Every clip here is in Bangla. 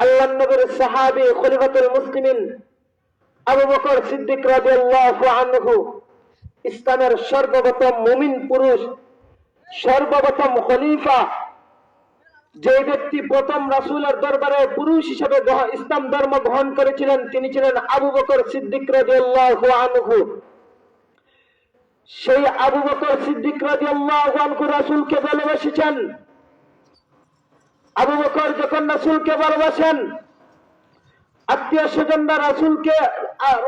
আল্লাহ নবীর সাহাবি খলিফাতুল মুসলিমিন আবু বকর সিদ্দিক রাদিয়াল্লাহু আনহু ইসলামের সর্বপ্রথম মুমিন পুরুষ, সর্বপ্রথম খলিফা। যে ব্যক্তি প্রথম রাসূলের দরবারে পুরুষ হিসেবে ইসলাম ধর্ম গ্রহণ করেছিলেন, তিনি ছিলেন আবু বকর সিদ্দিক রাদিয়াল্লাহু আনহু। সেই আবু বকর সিদ্দিক রাদিয়াল্লাহু আনহু রাসূলকে ভালোবেসেছেন। আবু বকর যখন রাসুলকে ভালোবাসেন, আত্মীয় স্বজনরা রাসুলকে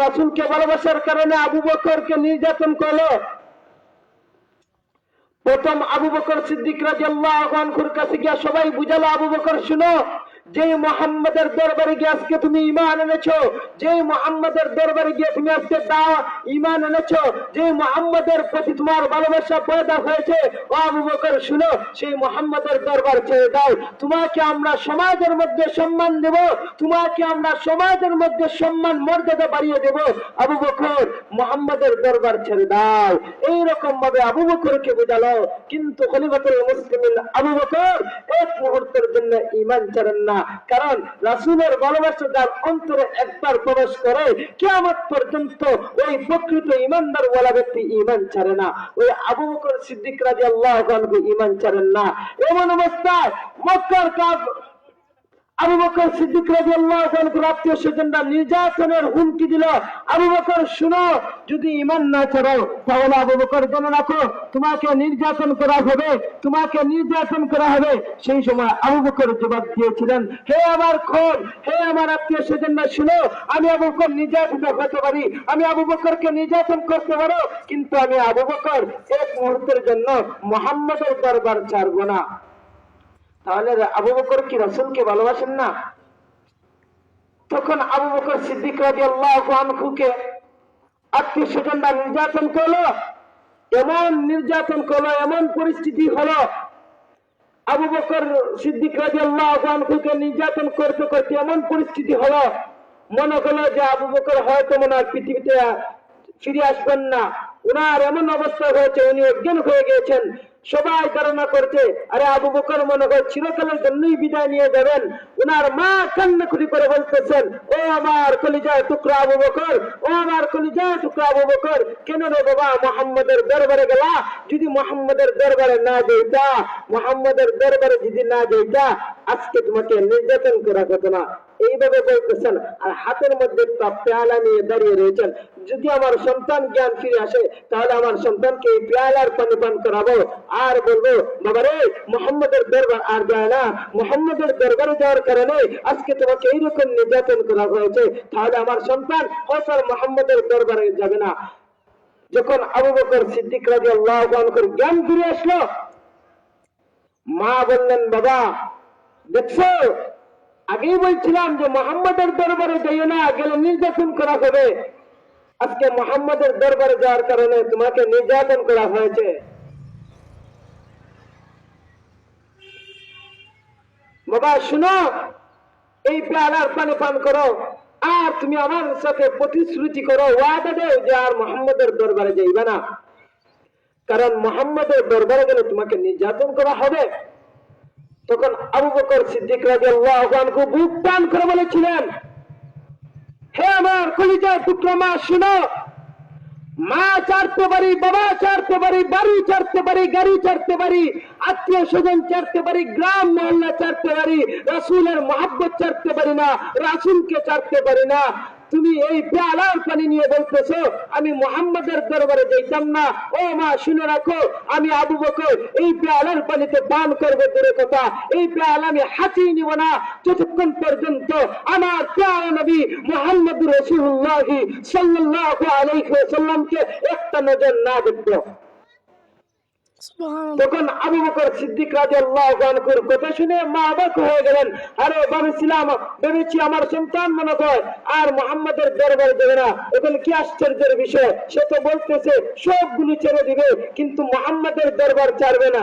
রাসুলকে ভালোবাসার কারণে আবু বকরকে নির্যাতন করল প্রথম আবু বকর সিদ্দিক রাদিয়াল্লাহু খুর কাছে গিয়া সবাই বুঝালো, আবু বকর, শুনো যে মোহাম্মদের দরবারে গিয়ে আজকে তুমি ইমান এনেছো, যে মোহাম্মদের দরবারে গিয়ে তুমি আজকে দাও ইমান এনেছো, যে মোহাম্মদের প্রতি তোমার ভালোবাসা পয়দা হয়েছে আবু বকর শুনো, সেই মোহাম্মদের দরবার ছেড়ে দাও। তোমাকে আমরা সমাজের মধ্যে সম্মান দেব, তোমাকে আমরা সমাজের মধ্যে সম্মান মর্যাদা বাড়িয়ে দেব। আবু বকর, মোহাম্মদের দরবার ছেড়ে দাও। এইরকম ভাবে আবু বকরকে বোঝালো, কিন্তু খলিফাতুল মুসলিমিন আবু বকর মুহূর্তের জন্য ইমান ছাড়েন না। কারণ রাসুলের ভালোবাসা যার অন্তরে একবার প্রবেশ করে কেমন পর্যন্ত ওই প্রকৃত ইমানদার ওয়ালা ব্যক্তি ইমান ছাড়ে না। ওই আবু বকর সিদ্দিক রাজি আল্লাহ ইমান ছাড়েন না। এমন অবস্থায় মক্কার কাব আবু বকর সিদ্দিক রাদিয়াল্লাহু আনহু আত্মীয় স্বজনরা নির্যাতনের হুমকি দিল। আবু বকর, শুনো, যদি ঈমান না ছাড়ো তাহলে আবু বকর জেনে রাখো, তোমাকে নির্যাতন করা হবে, তোমাকে নির্যাতন করা হবে। সেই সময় আবু বকর জবাব দিয়েছিলেন, হে আমার খোন হে আমার আত্মীয় স্বজনরা, শুনো, আমি আবু বকর নির্যাতন হতে পারি, আমি আবু বকরকে নির্যাতন করতে পারো, কিন্তু আমি আবু বকর এক মুহূর্তের জন্য মোহাম্মদের দরবার ছাড়বো না। তাহলে আবু বকর কি রাসূলকে ভালোবাসেন না? তখন আবু বকর সিদ্দিক রাদিয়াল্লাহু আনহুকে আত্মীয় স্বজনরা নির্যাতন করল, এমন নির্যাতন করল, এমন পরিস্থিতি হলো। আবু বকর সিদ্দিক রাদিয়াল্লাহু আনহুকে নির্যাতন করতে করতে এমন পরিস্থিতি হলো। মনে হলো যে আবু বকর হয়তো মনে হয় পৃথিবীতে ফিরে আসবেন না। উনার এমন অবস্থা হয়েছে, উনি অজ্ঞান হয়ে গিয়েছেন। সবাই ধারণা করছে, আরে আবু বকর মনে হয় চিরকালের জন্যই বিদায় নিয়ে যাবেন। উনার মা কান্নাকুটি করে বলতেছেন, ও আমার কলিজায় টুকরা আবু বকর, ও আমার কলিজায় টুকরা আবু বকর, কেন রে বাবা মোহাম্মদের দরবারে গেলা? যদি মোহাম্মদের দরবারে না যাইতা, মোহাম্মদের দরবারে যদি না যাইতা, আজকে তোমাকে নির্যাতন করা হতো না। এইভাবে বলতেছেন, আর হাতের মধ্যে একটা পেয়ালা নিয়ে দাঁড়িয়ে রয়েছেন। যদি আমার সন্তান জ্ঞান ফিরে আসে, তাহলে আমার সন্তানকে এই পেয়ালার পানি পান করাবো। আর বলব বাবা রে মোহাম্মদের দরবার আর যায় না। মোহাম্মদের দরবারে যাওয়ার কারণে আজকে তোমাকে এইরকম নির্যাতন করা হয়েছে। তাহলে আমার সন্তান আর মোহাম্মদের দরবারে যাবে না। যখন আবু বকর সিদ্দিক রাজি আল্লাহ জ্ঞান ফিরে আসলো, মা বললেন, বাবা, দেখছ, আগেই বলছিলাম যে মোহাম্মদের দরবারে যাইও না, গেলে নির্যাতন করা হবে। আজকে মোহাম্মদের দরবারে যাওয়ার কারণে তোমাকে নির্যাতন করা হয়েছে। বাবা, শুনো। এই পেয়ালার পানি পান করো। আর তুমি আমার সাথে প্রতিশ্রুতি করো। ওয়াদা দেও যে আর মোহাম্মদের দরবারে যাইবে না। কারণ মোহাম্মদের দরবারে গেলে তোমাকে নির্যাতন করা হবে। তখন আবু বকর সিদ্দিক আনহু বুক টান করে বলেছিলেন, হে আমার কলিজার পুত্র, মা, শুনো। মা ছাড়তে পারি, বাবা ছাড়তে পারি, বাড়ি ছাড়তে পারি, গাড়ি ছাড়তে পারি আত্মীয় স্বজন ছাড়তে পারি, গ্রাম মহল্লা ছাড়তে পারি, রাসূলের মহাব্বত ছাড়তে পারি না, রাসূলকে ছাড়তে পারি না। তুমি এই পেয়ালার পানি নিয়ে বলতেছো, আমি মোহাম্মদের দরবারে যাইতাম না। ও মা, শুনে রাখো, আমি আবু বকর, এই পেয়ালার পানিতে পান করব দূরে কথা। এই পেয়ালা আমি হাঁচিয়ে নিব না। যতক্ষণ পর্যন্ত আমার পেয়ালা নবী মোহাম্মদ রসুল্লাহ আলাইহি ওয়াসাল্লামকে একটা নজর না দেখব। তখন আবু বকর সিদ্দিক আনহুর কথা শুনে মা অবাক হয়ে গেলেন। আরে ভেবেছিলাম ভেবেছি আমার সন্তান মনে হয় আর মোহাম্মদের দরবার দেবে না। এখন কি আশ্চর্যের বিষয়? সে তো বলতেছে, সবগুলো ছেড়ে দিবে, কিন্তু মোহাম্মদের দরবার ছাড়বে না।